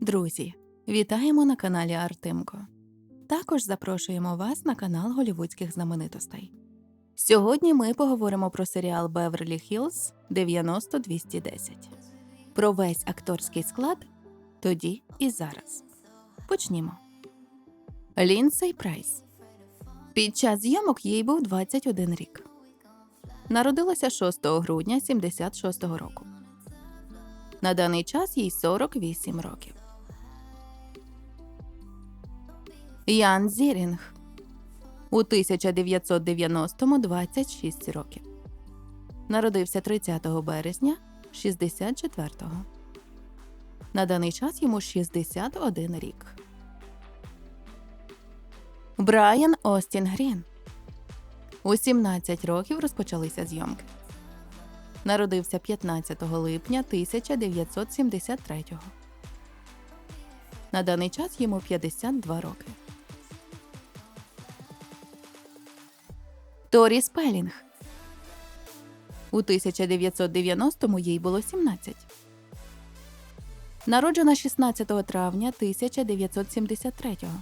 Друзі, вітаємо на каналі Артемко. Також запрошуємо вас на канал голівудських знаменитостей. Сьогодні ми поговоримо про серіал Беверлі Хіллз 90210. Про весь акторський склад тоді і зараз. Почнімо. Лінсей Прайс. Під час зйомок їй був 21 рік. Народилася 6 грудня 76-го року. На даний час їй 48 років. Ян Зірінг. У 1990-му 26 років. Народився 30 березня 64-го. На даний час йому 61 рік. Брайан Остін Грін. У 17 років розпочалися зйомки. Народився 15 липня 1973-го. На даний час йому 52 роки. Торі Спелінг. У 1990-му їй було 17. Народжена 16 травня 1973-го.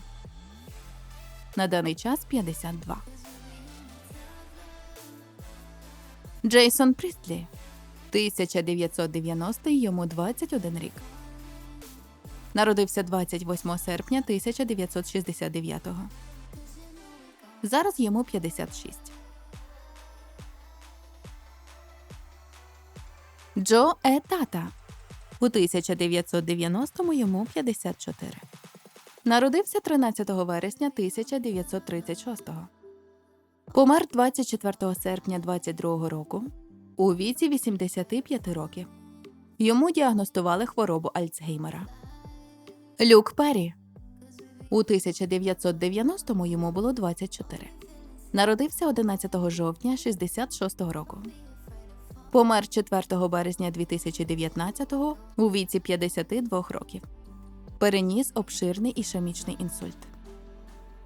На даний час 52. Джейсон Прістлі. 1990 йому 21 рік. Народився 28 серпня 1969-го. Зараз йому 56. Джо Е. Тата. У 1990-му йому 54. Народився 13 вересня 1936-го. Помер 24 серпня 22 року у віці 85 років. Йому діагностували хворобу Альцгеймера. Люк Перрі. У 1990-му йому було 24. Народився 11 жовтня 66-го року. Помер 4 березня 2019-го у віці 52 років. Переніс обширний ішемічний інсульт.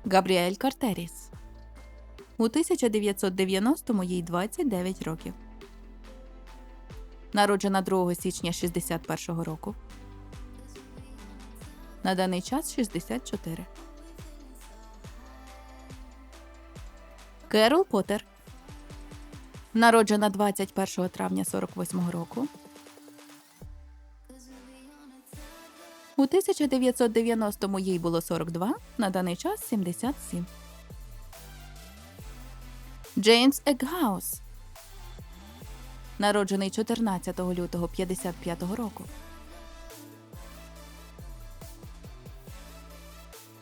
Габріель Картеріс. У 1990-му їй 29 років. Народжена 2 січня 61-го року. На даний час 64. Керол Поттер. Народжена 21 травня 48-го року. У 1990-му їй було 42, на даний час 77. Джеймс Еггаус. Народжений 14 лютого 55-го року.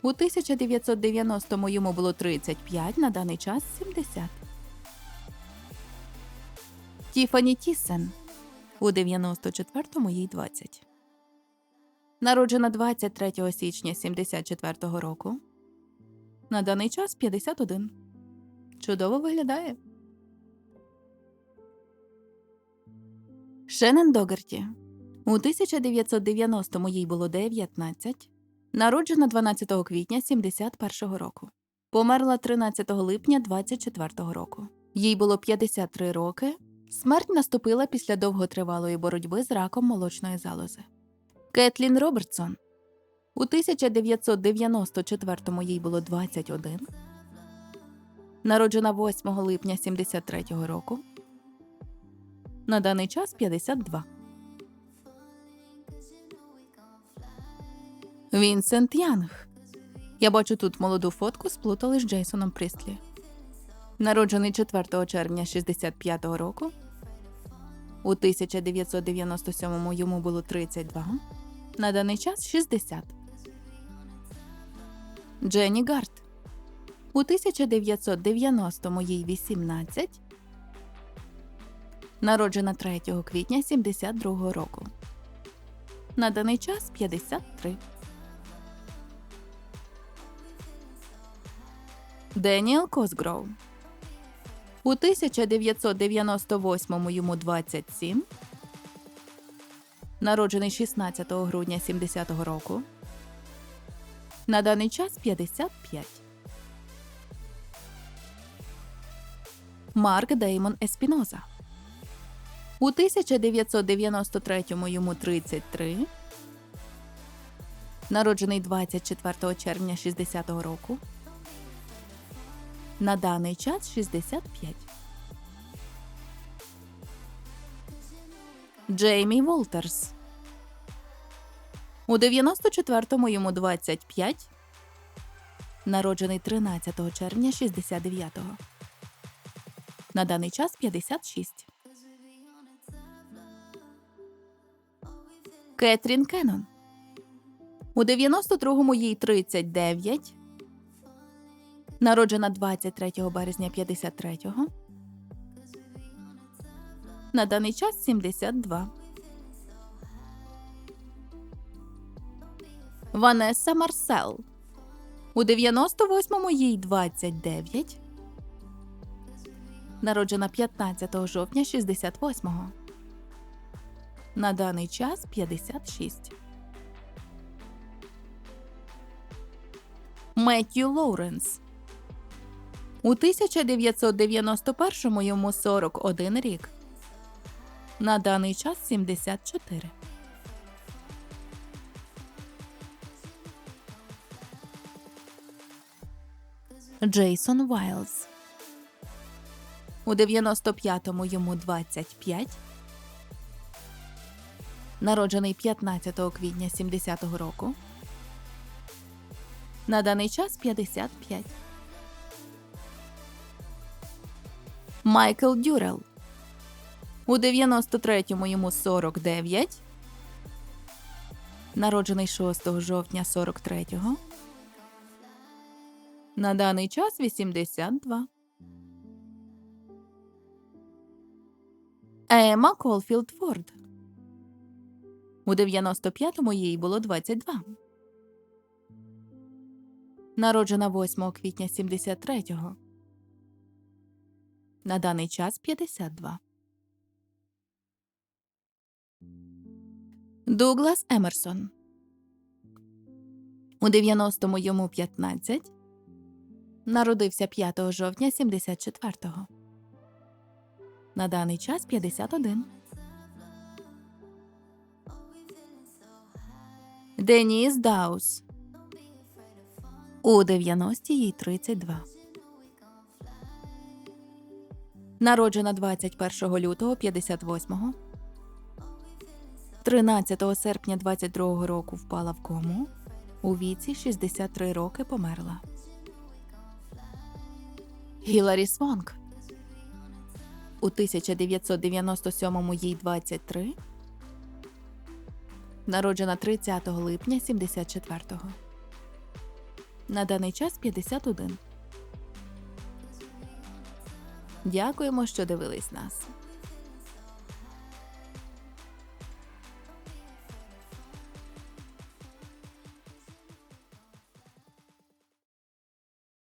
У 1990-му йому було 35, на даний час 70. Тіфані Тіссен. У 94-му їй 20. Народжена 23 січня 74-го року. На даний час 51. Чудово виглядає. Шенен Догерті. У 1990-му їй було 19. Народжена 12 квітня 71-го року. Померла 13 липня 24-го року. Їй було 53 роки. Смерть наступила після довготривалої боротьби з раком молочної залози. Кетлін Робертсон. У 1994-му їй було 21. Народжена 8 липня 73-го року. На даний час 52. Вінсент Янг. Я бачу тут молоду фотку сплутали з Джейсоном Прістлі. Народжений 4 червня 65-го року. У 1997-му йому було 32. На даний час 60. Дженні Гарт. У 1990-му їй 18. Народжена 3 квітня 72 року. На даний час 53. Деніел Косгроу. У 1998-му йому 27. Народжений 16 грудня 70-го року. На даний час 55. Марк Деймон Еспіноза. У 1993-му йому 33. Народжений 24 червня 60-го року. На даний час 65. Джеймі Волтерс. У 94-му йому 25. Народжений 13 червня 69-го. На даний час 56. Кетрін Кеннон. У 92-му їй 39. Народжена 23 березня 53-го. На даний час 72. Ванесса Марсел. У 98-му їй 29. Народжена 15 жовтня 68-го. На даний час 56. Меттью Лоуренс. У 1991-му йому 41 рік. На даний час 74. Джейсон Вайлз. У 95-му йому 25. Народжений 15 квітня 70-го року. На даний час 55. Майкл Дюрел. У 93-му йому 49. Народжений 6 жовтня 43-го. На даний час 82. Ема Колфілд Форд. У 95-му їй було 22. Народжена 8 квітня 73-го. На даний час 52. Дуглас Емерсон. У 90-му йому 15. Народився 5 жовтня 74-го. На даний час 51. Деніс Даус. У 90-ті їй 32. Народжена 21 лютого 58-го. 13 серпня 22-го року впала в кому. У віці 63 роки померла. Гіларі Свонг. У 1997-му їй 23. Народжена 30 липня 74-го. На даний час 51. Дякуємо, що дивились нас.